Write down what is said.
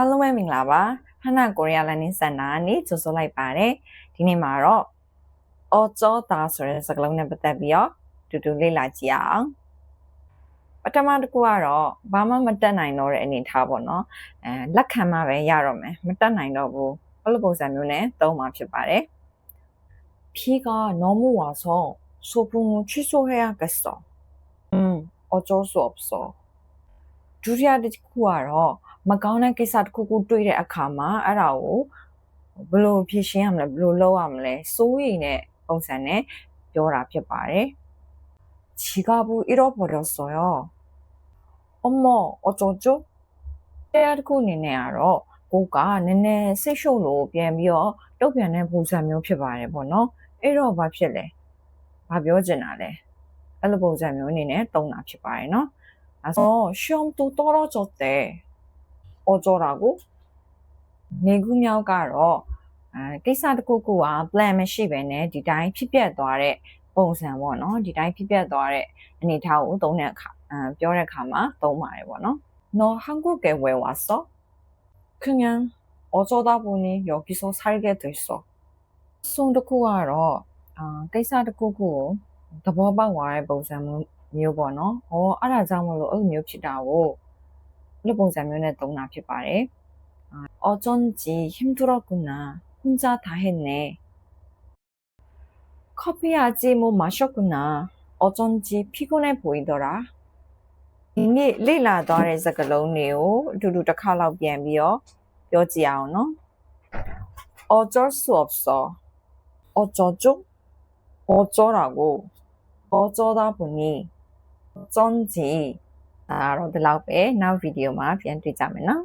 အားလုံးပဲမင်္ဂလာပါဟနာကိုရီးယားလန်နင်းစင်တာနေကြိုဆိုလိုက်ပါတယ်ဒီနေ့မှာတော့အော်ကျော်သားဆိုတဲ့စကားလုံးနဲ့ပတ်သက်ပြီးတော့တူတူလေ့လာကြည့်အောင်ပထမတစ်ခုကတော့ဘာမှမတက်နိုင်တော့တဲ့အနေထားပေါ့နော်အဲလက်ခံမှပဲရတော့မယ်မတက်နိုင်တော့ဘူးဘယ်လိုပုံစံမျိုးနဲ့သုံးမှာဖြစ်ပါတယ်ဖြီးက normal ဝါဆိုဆိုပုံချွတ်ဆိုဟဲရကဆောอืมအော်ကျော်ဆိုဆော ဒုတိယတစ်ခုကတော့မကောင်းတဲ့ကိစ္စတစ်ခုခုတွေ့တဲ့အခါမှာအဲ့ဒါကိုဘယ်လိုဖြေရှင်းရမလဲဘယ်လိုလုပ်ရမလဲစိုးရိမ်တဲ့ပုံစံနဲ့ပြောတာဖြစ်ပါတယ်지갑을잃어버렸어요 어머 어쩌죠တရားတစ်ခုအနေနဲ့ကတော့ကိုကနည်းနည်းစိတ်ရှုပ်လို့ပြန်ပြီးတော့တုတ်ပြန်တဲ့ပုံစံမျိုးဖြစ်ပါတယ်ပေါ့နော်အဲ့တော့ဘာဖြစ်လဲဘာပြောချင်တာလဲအဲ့လိုပုံစံမျိုးအနေနဲ့တုံးတာဖြစ်ပါတယ်နော် အဲဆို시험도떨어졌대 어쩌라고နေခုမြောက်ကတော့အဲကိစ္စတစ်ခုခုက plan မရှိဘဲနဲ့ဒီတိုင်းဖြစ်ပျက်သွားတဲ့ပုံစံပေါ့နော်ဒီတိုင်းဖြစ်ပျက်သွားတဲ့အနေအထားကိုသုံးတဲ့အခါအဲပြောတဲ့အခါမှာသုံးပါတယ်ပေါ့နော်너 한국에 왜 왔어? 그냥 어쩌다 보니 여기서 살게 됐어. 손တစ်ခုကတော့အာကိစ္စတစ်ခုခုကိုသဘောပေါက်သွားတဲ့ပုံစံမျိုး ပေါ့နော်။ဟောအဲ့ဒါကြောင့်မလို့အဲ့လိုမျိုးဖြစ်တာကိုအဲ့လိုပုံစံမျိုးနဲ့သုံးတာဖြစ်ပါတယ်။အာ어쩐지 힘들었구나. 혼자 다 했네. 커피 아직 못 마셨구나. 어쩐지 피곤해 보이더라. ဒီနေ့လေ့လာသွားတဲ့စကားလုံးတွေကိုအတူတူတစ်ခါလောက်ပြန်ပြီးတော့ပြောကြည့်အောင်နော် 어쩔 수 없어 어쩌죠 어쩌라고 어쩌다 보니 စွန်ဂျီအဲတော့ဒီလောက်ပဲနောက်ဗီဒီယိုမှာပြန်တွေ့ကြမယ်နော်